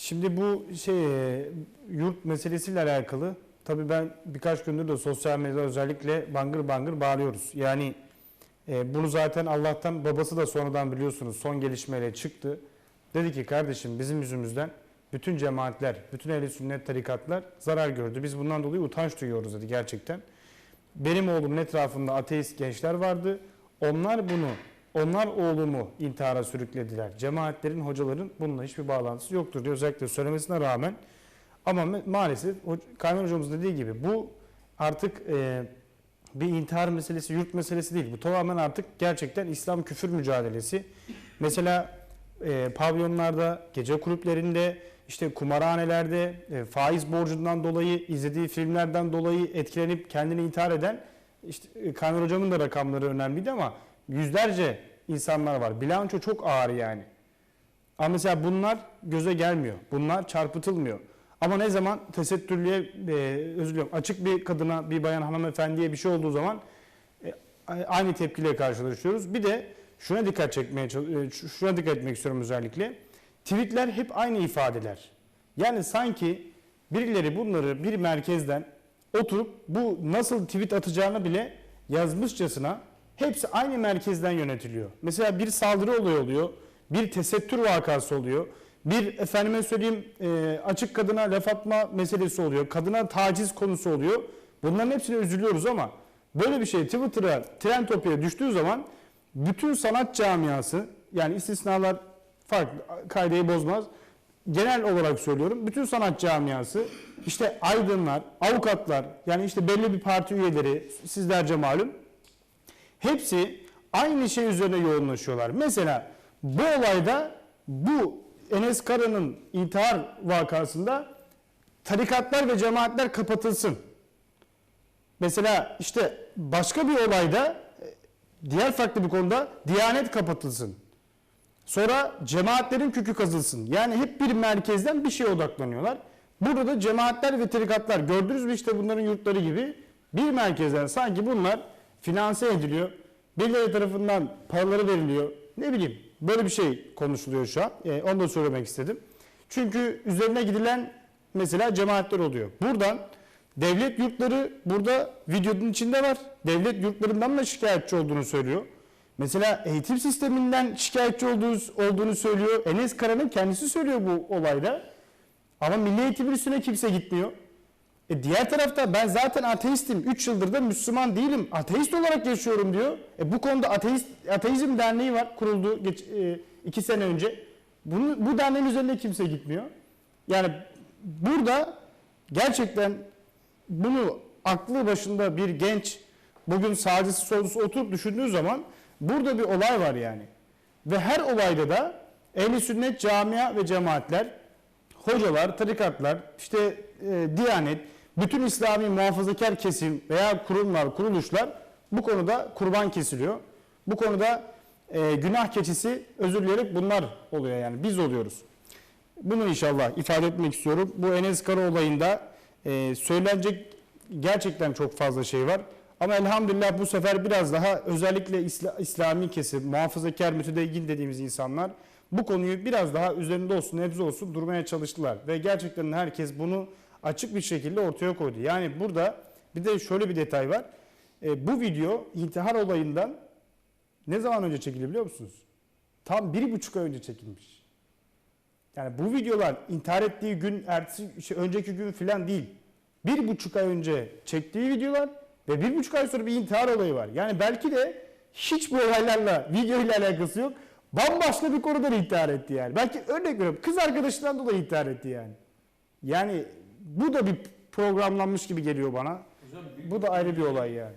Şimdi bu şey e, yurt meselesiyle alakalı tabii ben birkaç gündür de sosyal medyada özellikle bangır bangır bağırıyoruz. Yani e, bunu zaten Allah'tan babası da sonradan biliyorsunuz son gelişmeyle çıktı. Dedi ki kardeşim bizim yüzümüzden bütün cemaatler, bütün ehli sünnet tarikatlar zarar gördü. Biz bundan dolayı utanç duyuyoruz dedi gerçekten. Benim oğlumun etrafında ateist gençler vardı. Onlar bunu, onlar oğlumu intihara sürüklediler. Cemaatlerin, hocaların bununla hiçbir bağlantısı yoktur diye özellikle söylemesine rağmen. Ama ma- maalesef Kayman hocamız dediği gibi bu artık e, bir intihar meselesi, yurt meselesi değil. Bu tamamen artık gerçekten İslam küfür mücadelesi. Mesela e, pavyonlarda, gece kulüplerinde, işte kumarhanelerde e, faiz borcundan dolayı, izlediği filmlerden dolayı etkilenip kendini intihar eden, işte e, Kayman hocamın da rakamları önemliydi ama yüzlerce insanlar var. Bilanço çok ağır yani. Ama mesela bunlar göze gelmiyor. Bunlar çarpıtılmıyor. Ama ne zaman tesettürlüğe, e, özür diliyorum, açık bir kadına, bir bayan hanımefendiye bir şey olduğu zaman e, aynı tepkiyle karşılaşıyoruz. Bir de şuna dikkat çekmeye e, şu- şuna dikkat etmek istiyorum özellikle. Tweetler hep aynı ifadeler. Yani sanki birileri bunları bir merkezden oturup bu nasıl tweet atacağını bile yazmışçasına hepsi aynı merkezden yönetiliyor. Mesela bir saldırı olayı oluyor, bir tesettür vakası oluyor, bir efendime söyleyeyim e, açık kadına laf atma meselesi oluyor, kadına taciz konusu oluyor. Bunların hepsine üzülüyoruz ama böyle bir şey Twitter'a, trend düştüğü zaman bütün sanat camiası yani istisnalar farklı kaideyi bozmaz. Genel olarak söylüyorum. Bütün sanat camiası işte aydınlar, avukatlar yani işte belli bir parti üyeleri sizlerce malum hepsi aynı şey üzerine yoğunlaşıyorlar. Mesela bu olayda bu Enes Kara'nın intihar vakasında tarikatlar ve cemaatler kapatılsın. Mesela işte başka bir olayda e, diğer farklı bir konuda Diyanet kapatılsın. Sonra cemaatlerin kükü kazılsın. Yani hep bir merkezden bir şeye odaklanıyorlar. Burada da cemaatler ve tarikatlar gördünüz mü işte bunların yurtları gibi bir merkezden sanki bunlar finanse ediliyor. Birileri tarafından paraları veriliyor. Ne bileyim böyle bir şey konuşuluyor şu an. Ee, onu da söylemek istedim. Çünkü üzerine gidilen mesela cemaatler oluyor. Buradan devlet yurtları burada videonun içinde var. Devlet yurtlarından da şikayetçi olduğunu söylüyor. Mesela eğitim sisteminden şikayetçi olduğunu, olduğunu söylüyor. Enes Kara'nın kendisi söylüyor bu olayda. Ama milli eğitimin üstüne kimse gitmiyor. E diğer tarafta ben zaten ateistim. 3 yıldır da Müslüman değilim. Ateist olarak yaşıyorum diyor. E bu konuda ateist ateizm derneği var. Kuruldu geç, 2 sene önce. Bunu, bu derneğin üzerine kimse gitmiyor. Yani burada gerçekten bunu aklı başında bir genç bugün sağcısı solcusu oturup düşündüğü zaman burada bir olay var yani. Ve her olayda da ehli sünnet camia ve cemaatler, hocalar, tarikatlar, işte e, diyanet, bütün İslami muhafazakar kesim veya kurumlar, kuruluşlar bu konuda kurban kesiliyor. Bu konuda e, günah keçisi özür dileyerek bunlar oluyor yani biz oluyoruz. Bunu inşallah ifade etmek istiyorum. Bu Enes Kara olayında e, söylenecek gerçekten çok fazla şey var. Ama elhamdülillah bu sefer biraz daha özellikle İsla- İslami kesim, muhafazakar mütedeyyin dediğimiz insanlar bu konuyu biraz daha üzerinde olsun, nebze olsun durmaya çalıştılar. Ve gerçekten herkes bunu açık bir şekilde ortaya koydu. Yani burada bir de şöyle bir detay var. E, bu video intihar olayından ne zaman önce çekildi biliyor musunuz? Tam bir buçuk ay önce çekilmiş. Yani bu videolar intihar ettiği gün, ertesi, şey, önceki gün filan değil. Bir buçuk ay önce çektiği videolar ve bir buçuk ay sonra bir intihar olayı var. Yani belki de hiç bu olaylarla, video ile alakası yok. Bambaşka bir konudan intihar etti yani. Belki örnek veriyorum kız arkadaşından dolayı intihar etti yani. Yani bu da bir programlanmış gibi geliyor bana. Bu da ayrı bir olay yani.